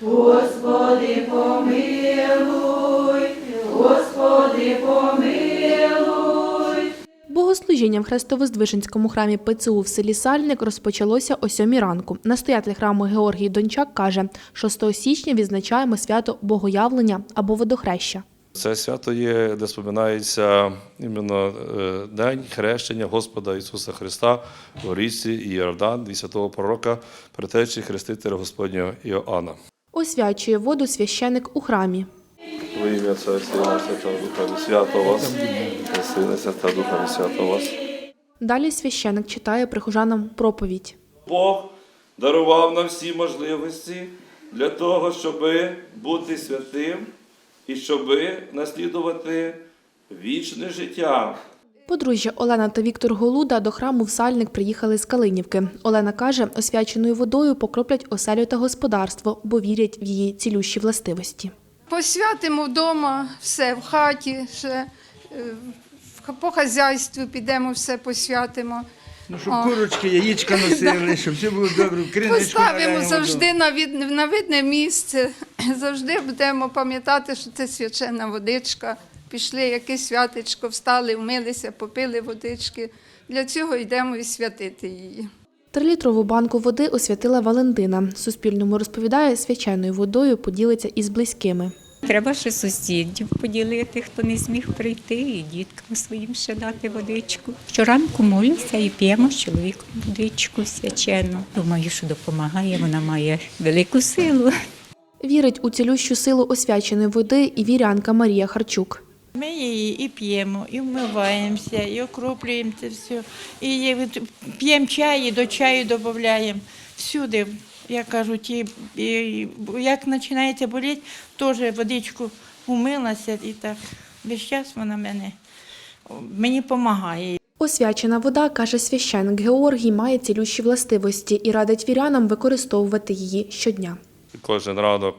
Господи, помилуй, Господи, помилуй. Богослужіння в Хрестовоздвиженському храмі ПЦУ в селі Сальник розпочалося о сьомій ранку. Настоятель храму Георгій Дончак каже, 6 січня відзначаємо свято Богоявлення або водохреща. Це свято є, де споминається іменно е, День хрещення Господа Ісуса Христа у річці Іордан від святого пророка, предтечі хрестителя Господнього Іоанна. Освячує воду священик у храмі. Во ім'я Отця Сина, Святого Духа, свято вас, Сина, Святого Духа, свято вас. Далі священик читає прихожанам проповідь. Бог дарував нам всі можливості для того, щоб бути святим і щоб наслідувати вічне життя. Подружжя Олена та Віктор Голуда до храму в Сальник приїхали з Калинівки. Олена каже, освяченою водою покроплять оселю та господарство, бо вірять в її цілющі властивості. Посвятимо вдома все в хаті, ще, е, в- по хазяйству підемо, все посвятимо. Ну, щоб курочки, яєчка носили, щоб все було добре, криничку Поставимо наляємо завжди на, від, на видне місце, завжди будемо пам'ятати, що це свячена водичка. Пішли якесь святечко, встали, вмилися, попили водички. Для цього йдемо і святити її. Трилітрову банку води освятила Валентина. Суспільному розповідає, свяченою водою поділиться із близькими. Треба ще сусідів поділити, хто не зміг прийти, і діткам своїм ще дати водичку. Щоранку молюся і п'ємо з чоловіком водичку свячену. Думаю, що допомагає, вона має велику силу. Вірить у цілющу силу освяченої води і вірянка Марія Харчук. Ми її і п'ємо, і вмиваємося, і окроплюємо це все. І п'ємо чай, і до чаю додаємо. Всюди, як кажуть, і, і, як починається боліти, теж водичку умилася і так. Весь час вона мене, мені допомагає. Освячена вода, каже священик Георгій, має цілющі властивості і радить вірянам використовувати її щодня. Кожен ранок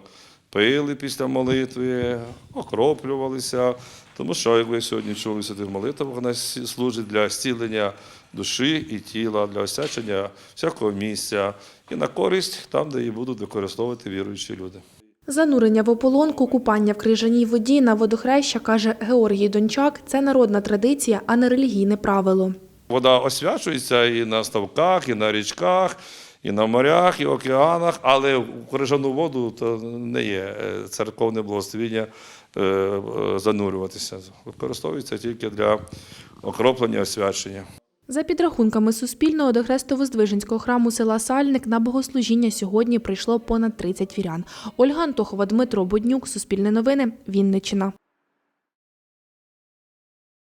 пили після молитви, окроплювалися. Тому що, як ви сьогодні чули святих молитвах, вона служить для зцілення душі і тіла, для освячення всякого місця і на користь там, де її будуть використовувати віруючі люди. Занурення в ополонку, купання в крижаній воді на водохреща, каже Георгій Дончак, це народна традиція, а не релігійне правило. Вода освячується і на ставках, і на річках, і на морях, і в океанах, але в крижану воду то не є е, церковне благословіння е, е, занурюватися. Використовується тільки для окроплення освячення. За підрахунками Суспільного до Хрестово-Здвиженського храму села Сальник на богослужіння сьогодні прийшло понад 30 вірян. Ольга Антохова, Дмитро Буднюк, Суспільне новини, Вінниччина.